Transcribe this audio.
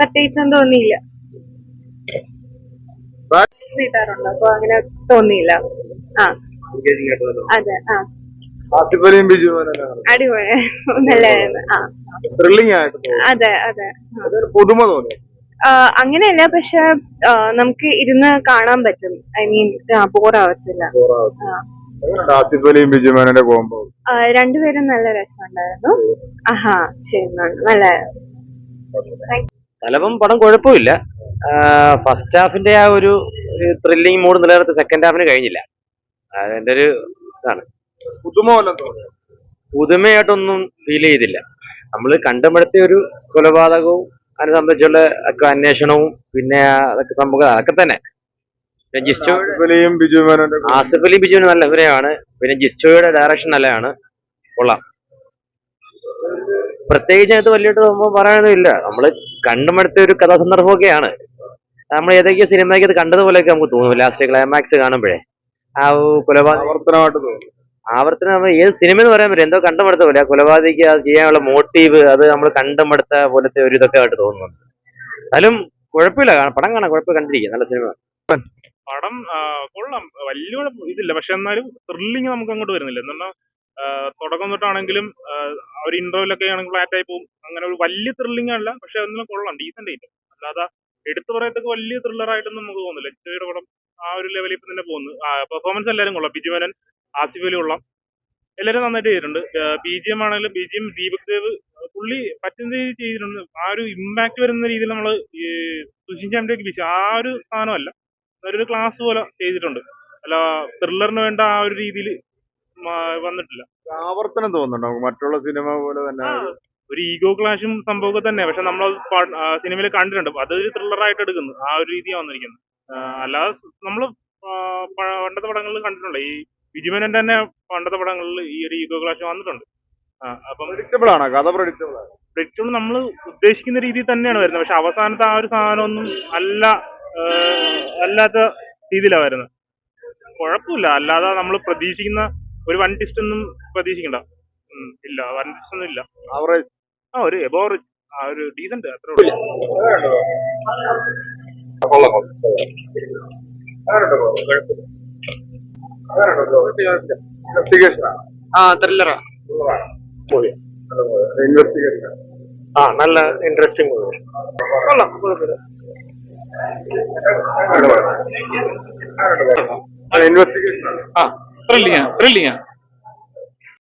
പ്രത്യേകിച്ചൊന്നും തോന്നിയില്ല. കിട്ടാറുണ്ട് അപ്പൊ അങ്ങനെ തോന്നിയില്ല. ആ. അതെ ആ. ബിജു അടിപൊളി. നല്ലായിരുന്നു ആ. ത്രില്ലിംഗ് ആയിട്ട് അതെ അതെ. പുതുമ തോന്നി. അങ്ങനെയല്ല പക്ഷെ നമുക്ക് ഇരുന്ന് കാണാൻ പറ്റും. ഐ മീൻ ബോറാവത്തില്ല. ആസിഫ് അലിയും ബിജു മേനോന്റെ കോമ്പോ രണ്ടുപേരും നല്ല രസമുണ്ടായിരുന്നു. ആഹാ ചെയ്യുന്നുണ്ട് നല്ല ചിലപ്പം പടം കുഴപ്പമില്ല. ഫസ്റ്റ് ഹാഫിന്റെ ആ ഒരു ത്രില്ലിംഗ് മൂഡ് നിലനിർത്തി സെക്കൻഡ് ഹാഫിന് കഴിഞ്ഞില്ല. അതിന്റെ ഒരു ഇതാണ്. പുതുമ പുതുമയായിട്ടൊന്നും ഫീൽ ചെയ്തില്ല. നമ്മൾ കണ്ടുപിടുത്തിയ ഒരു കൊലപാതകവും അതിനെ സംബന്ധിച്ചുള്ള ഒക്കെ അന്വേഷണവും പിന്നെ അതൊക്കെ സംഭവം അതൊക്കെ തന്നെ. പിന്നെ ജിസ്റ്റോ ആസിഫ് അലി ബിജുവിന് നല്ല അഭിനയമാണ് പിന്നെ ജിസ്റ്റോയുടെ ഡയറക്ഷൻ നല്ലതാണ്. കൊള്ളാം. പ്രത്യേകിച്ച് അതിനകത്ത് വലിയ സംഭവം പറയാനൊന്നും ഇല്ല. നമ്മൾ കണ്ടുമടുത്ത ഒരു കഥാസന്ദർഭമൊക്കെയാണ്. നമ്മൾ ഏതൊക്കെയോ സിനിമയ്ക്ക് അത് കണ്ടതുപോലെയൊക്കെ നമുക്ക് തോന്നും. ലാസ്റ്റ് ക്ലൈമാക്സ് കാണുമ്പോഴേ. ആ കൊലപാതകം ആവർത്തനമായിട്ട് തോന്നി. ആവർത്തനം നമ്മൾ ഏത് സിനിമ എന്ന് പറയാൻ പറ്റും എന്തോ കണ്ടുമടുത്ത പോലെ. ആ കൊലപാതകയ്ക്ക് അത് ചെയ്യാനുള്ള മോട്ടീവ് അത് നമ്മൾ കണ്ടുമടുത്ത പോലത്തെ ഒരു ഇതൊക്കെ ആയിട്ട് തോന്നുന്നുണ്ട്. എന്നാലും കുഴപ്പമില്ല. കാണാം. പടം കാണാൻ കുഴപ്പം കണ്ടിരിക്കുക നല്ല സിനിമ. പടം കൊള്ളാം. വലിയ ഇതില്ല. പക്ഷെ എന്നാലും ത്രില്ലിങ് നമുക്ക് അങ്ങോട്ട് വരുന്നില്ല. എന്നാൽ തുടക്കം തൊട്ടാണെങ്കിലും അവർ ഇന്റർവെല്ലൊക്കെ ആണെങ്കിൽ ഫ്ലാറ്റ് ആയി പോകും. അങ്ങനെ ഒരു വലിയ ത്രില്ലിംഗ് അല്ല പക്ഷെ ഒന്നും കൊള്ളാം ഡീസെന്റ് ആയിട്ട്. അല്ലാതെ എടുത്തു പറയത്തക്ക വലിയ ത്രില്ലർ ആയിട്ടൊന്നും നമുക്ക് തോന്നില്ല. എച്ചയുടെ പടം ആ ഒരു ലെവലിൽ ഇപ്പം തന്നെ പോകുന്നു. പെർഫോമൻസ് എല്ലാവരും കൊള്ളാം. ബിജുമനൻ ആസിഫ് അലി കൊള്ളാം. എല്ലാവരും നന്നായിട്ട് ചെയ്തിട്ടുണ്ട്. ബി ജി എം ആണെങ്കിലും B G M Deepak Dev പുള്ളി പറ്റുന്ന രീതിയിൽ ചെയ്തിട്ടുണ്ട്. ആ ഒരു ഇമ്പാക്ട് വരുന്ന രീതിയിൽ നമ്മൾ സുഷിൻ ചാമ്പിയൊക്കെ വിശ ആ ഒരു സാധനമല്ല. ഒരു ക്ലാസ് പോലെ ചെയ്തിട്ടുണ്ട്. അല്ല ത്രില്ലറിന് വേണ്ട ആ ഒരു രീതിയിൽ വന്നിട്ടില്ല. ആവർത്തനം തോന്നുന്നുണ്ടോ? മറ്റുള്ള സിനിമ പോലെ തന്നെ ഒരു ഈഗോ ക്ലാഷും സംഭവമൊക്കെ തന്നെ പക്ഷെ നമ്മൾ സിനിമയിൽ കണ്ടിട്ടുണ്ട്. അത് അതൊരു ത്രില്ലറായിട്ട് എടുക്കുന്നു. ആ ഒരു രീതിയാണ് വന്നിരിക്കുന്നത് അല്ലാതെ നമ്മൾ പണ്ടത്തെ പടങ്ങളിൽ കണ്ടിട്ടുണ്ട്. ഈ വിജുമനൻ തന്നെ പണ്ടത്തെ പടങ്ങളിൽ ഈ ഒരു ഈഗോ ക്ലാഷ് വന്നിട്ടുണ്ട്. പ്രഡിക്റ്റബിൾ ആണ്? കഥ പ്രഡിക്റ്റബിൾ ആണ്? പ്രെഡിക്റ്റബിൾ നമ്മൾ ഉദ്ദേശിക്കുന്ന രീതിയിൽ തന്നെയാണ് വരുന്നത്. പക്ഷെ അവസാനത്തെ ആ ഒരു സാധനമൊന്നും അല്ല അല്ലാത്ത രീതിയിലാണ് വരുന്നത്. കുഴപ്പമില്ല. അല്ലാതെ നമ്മൾ പ്രതീക്ഷിക്കുന്ന ഒരു വൺ ടിസ്റ്റ് ഒന്നും പ്രതീക്ഷിക്കണ്ട. ഇല്ല വൺ ടിസ്റ്റ് ഒന്നും ഇല്ല. ആവറേജ് ആ ഒരു എബോറേജ് ആ ഒരു ഡീസന്റ് അത്ര ഉള്ളൂ. ആ നല്ല ഇൻട്രസ്റ്റിംഗ് ഇൻവെസ്റ്റിഗേഷൻ ആ. brilliant, brilliant.